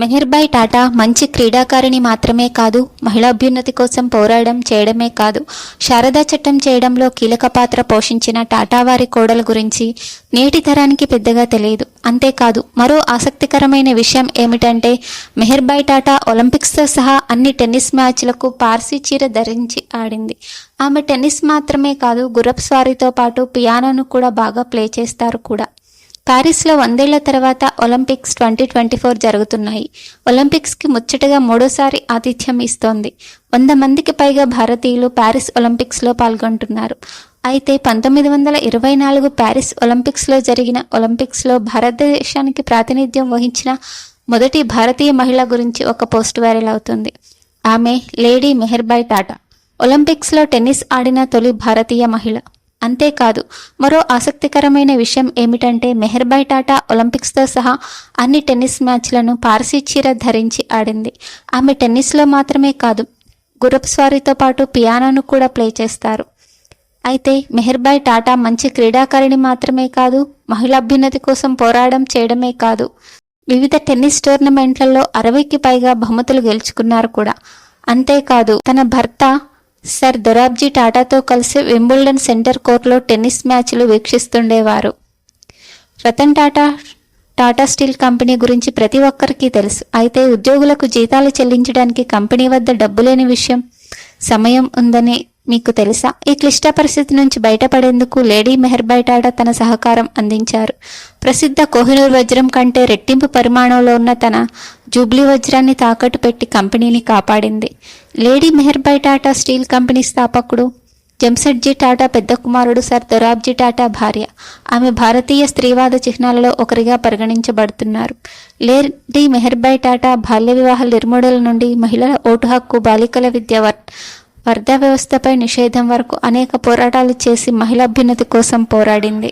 మెహర్బాయ్ టాటా మంచి క్రీడాకారిణి మాత్రమే కాదు మహిళాభ్యున్నతి కోసం పోరాడడం చేయడమే కాదు శారదా చట్టం చేయడంలో కీలక పాత్ర పోషించిన టాటా వారి కోడల గురించి నేటి తరానికి పెద్దగా తెలియదు. అంతేకాదు మరో ఆసక్తికరమైన విషయం ఏమిటంటే మెహర్బాయ్ టాటా ఒలింపిక్స్తో సహా అన్ని టెన్నిస్ మ్యాచ్లకు పార్సీ చీర ధరించి ఆడింది. ఆమె టెన్నిస్ మాత్రమే కాదు గుర్రప్ స్వారీతో పాటు పియానోను కూడా బాగా ప్లే చేస్తారు కూడా. ప్యారిస్లో వందేళ్ళ తర్వాత ఒలింపిక్స్ ట్వంటీ ట్వంటీ ఫోర్ జరుగుతున్నాయి. ఒలింపిక్స్కి ముచ్చటగా మూడోసారి ఆతిథ్యం ఇస్తోంది. వంద మందికి పైగా భారతీయులు ప్యారిస్ ఒలింపిక్స్లో పాల్గొంటున్నారు. అయితే పంతొమ్మిది వందల ఇరవై నాలుగు ప్యారిస్ ఒలింపిక్స్లో జరిగిన ఒలింపిక్స్లో భారతదేశానికి ప్రాతినిధ్యం వహించిన మొదటి భారతీయ మహిళ గురించి ఒక పోస్ట్ వైరల్ అవుతుంది. ఆమె లేడీ మెహర్బాయ్ టాటా. ఒలింపిక్స్లో టెన్నిస్ ఆడిన తొలి భారతీయ మహిళ. అంతేకాదు మరో ఆసక్తికరమైన విషయం ఏమిటంటే మెహర్బాయ్ టాటా ఒలింపిక్స్తో సహా అన్ని టెన్నిస్ మ్యాచ్లను పార్సీ చీర ధరించి ఆడింది. ఆమె టెన్నిస్లో మాత్రమే కాదు గుర్రపు స్వారీతో పాటు పియానోను కూడా ప్లే చేస్తారు. అయితే మెహర్బాయ్ టాటా మంచి క్రీడాకారిణి మాత్రమే కాదు మహిళాభ్యున్నతి కోసం పోరాటం చేయడమే కాదు. వివిధ టెన్నిస్ టోర్నమెంట్లలో అరవైకి పైగా బహుమతులు గెలుచుకున్నారు కూడా. అంతేకాదు తన భర్త సర్ దొరాబ్జీ టాటాతో కలిసి వింబుల్డన్ సెంటర్ కోర్టులో టెన్నిస్ మ్యాచ్లు వీక్షిస్తుండేవారు. రతన్ టాటా టాటా స్టీల్ కంపెనీ గురించి ప్రతి ఒక్కరికి తెలుసు. అయితే ఉద్యోగులకు జీతాలు చెల్లించడానికి కంపెనీ వద్ద డబ్బు లేని విషయం సమయం ఉందని మీకు తెలుసా? ఈ క్లిష్ట పరిస్థితి నుంచి బయటపడేందుకు లేడీ మెహర్ టాటా తన సహకారం అందించారు. ప్రసిద్ధ కోహినూర్ వజ్రం కంటే రెట్టింపు పరిమాణంలో ఉన్న తన జూబ్లీ వజ్రాన్ని తాకట్టు పెట్టి కంపెనీని కాపాడింది. Lady Mehar Tata steel company స్థాపకుడు జంసెడ్జీ టాటా పెద్ద కుమారుడు సర్ దొరాబ్జీ టాటా భార్య. ఆమె భారతీయ స్త్రీవాద చిహ్నాలలో ఒకరిగా పరిగణించబడుతున్నారు. లేడీ మెహర్బాయ్ టాటా బాల్య వివాహ నిర్మూడల నుండి మహిళల ఓటు హక్కు బాలికల విద్య వర్ వర్ధ వ్యవస్థపై నిషేధం వరకు అనేక పోరాటాలు చేసి మహిళాభ్యున్నతి కోసం పోరాడింది.